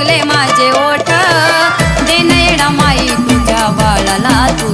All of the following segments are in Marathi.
सुकले माझे ओठ. देणेडा माई तुझ्या बाळाला तू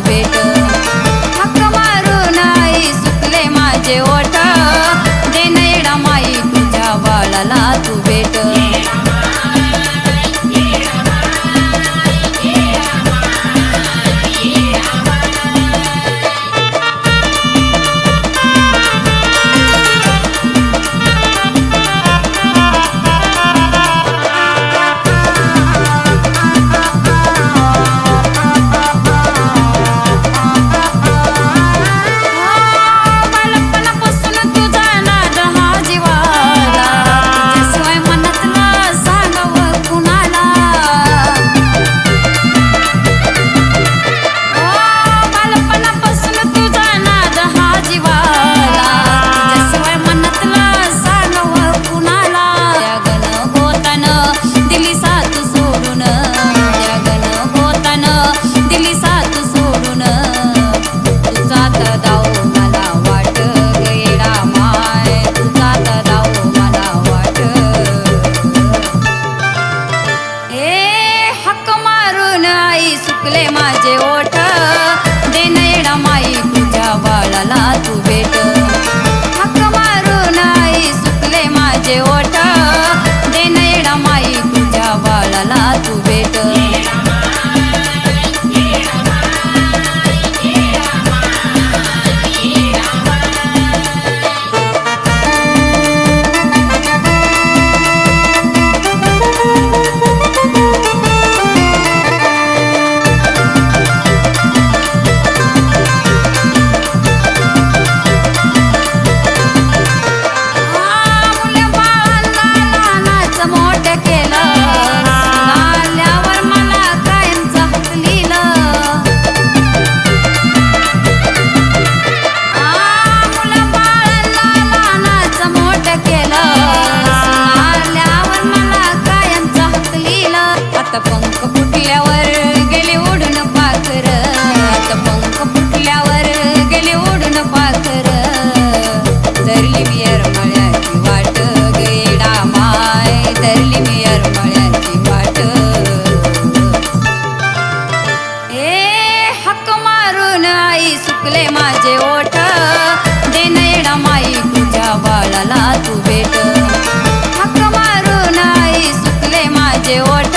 माझे ओठ. देणेडा माई तुझ्या बाळाला तू भेट. हक्क मारू नाही सुकले माझे ओठ.